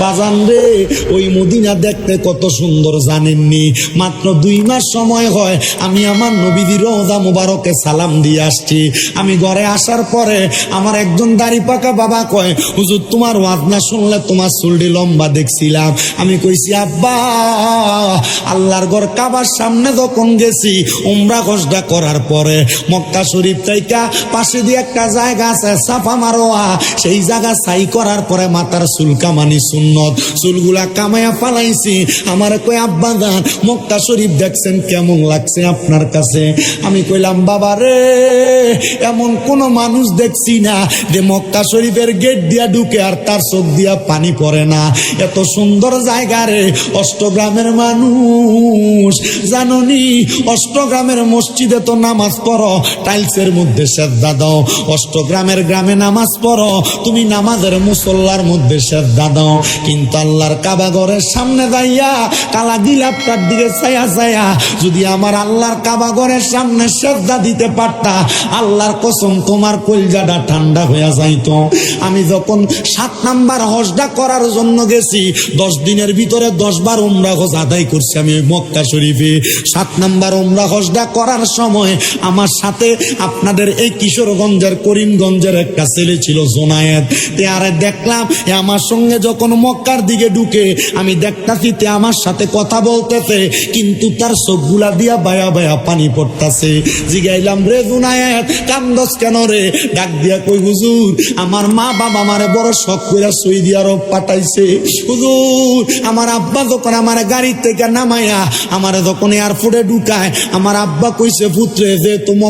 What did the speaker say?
বাজান রে, ওই মদিনা দেখতে কত সুন্দর জানেননি? মাত্র দুই মাস সময় হয়, আমি আমার নবীদের রোজা মুবারকে সালাম দিয়ে আসছি। আমি ঘরে আসার পরে আমার একজন দাড়ি পাকা বাবা কয়, হুজুর, তোমার ওয়াজ না শুনলে তোমার চুলটি লম্বা দেখছিলাম। আমি কইছি, আব্বা, আল্লাহর ঘর কাবার সামনে যখন গেছি, উমরা খসডা করার পরে মক্কা শরীফ থেকে পাশে দিয়ে একটা জায়গা আছে, সাফা মারোয়া। সেই জায়গা সাই করার পরে মাথার চুল কামানি সুন্নত চুলগুলা কামাইয়া পালাইছি আমার কই আব্বা গান মক্কা শরীফ দেখছেন কেমন লাগছে আপনার কাছে? আমি কইলাম, বাবা রে, এমন কোন মানুষ দেখছি না যে মক্কা শরীফের গেট দিয়া ঢুকে আর তার চোখ দিয়া পানি পড়ে না। এত সুন্দর জায়গা রে, অষ্টগ্রামের মানুষ। জাননি, অষ্টগ্রামের মসজিদে তো নামাজ পড়ো, টাইলসের মধ্যে শ্রদ্ধা দাও। অষ্টগ্রামের গ্রামে নামাজ পড়ো, তুমি নামাজের মুসল্লার মধ্যে শ্রদ্ধা দাও। কিন্তু আল্লাহর কাবা ঘরের সামনে যাইয়া কালা গিলাপটার দিকে ছায়া ছায়া যদি আমার আল্লাহর কাবা ঘরের সামনে শ্রদ্ধা দিতে পারতা, আল্লাহর কসম তোমার কলজাটা ঠান্ডা হয়ে যাইতো। আমি যখন সাত নাম্বার হজটা করার জন্য গেছি, দশ দিনের ভিতরে দশ বার উমরা হজ আদায় করছি আমি মক্কা শরীফে। সাত নাম্বার উমরা হজটা করার সময় আমার সাথে আপনাদের এই কিশোরগঞ্জের করিমগঞ্জের একটা ছেলে ছিল জোনায়েত তে আরে দেখলাম আমার সঙ্গে যখন মক্কার দিকে ঢুকে আমি দেখতাছি তে আমার সাথে কথা বলতেছে, কিন্তু তার চোখগুলা দিয়া বায়া বায়া পানি পড়তাছে। জিগাইলাম, রে জোনায়েত কান্দস কেন রে? ডাক দিয়া কই, হুজুর, আমার মা বাবা আমারে বড় শখ কইরা সৌদি আরব পাঠাইছে। হুজুর, আমার আব্বা যখন আমার গাড়ি থেকে নামাইয়া আমারে যখন এয়ারপোর্টে ঢুকায়, আমার আব্বা কইছে, পুত্রে যে তোমার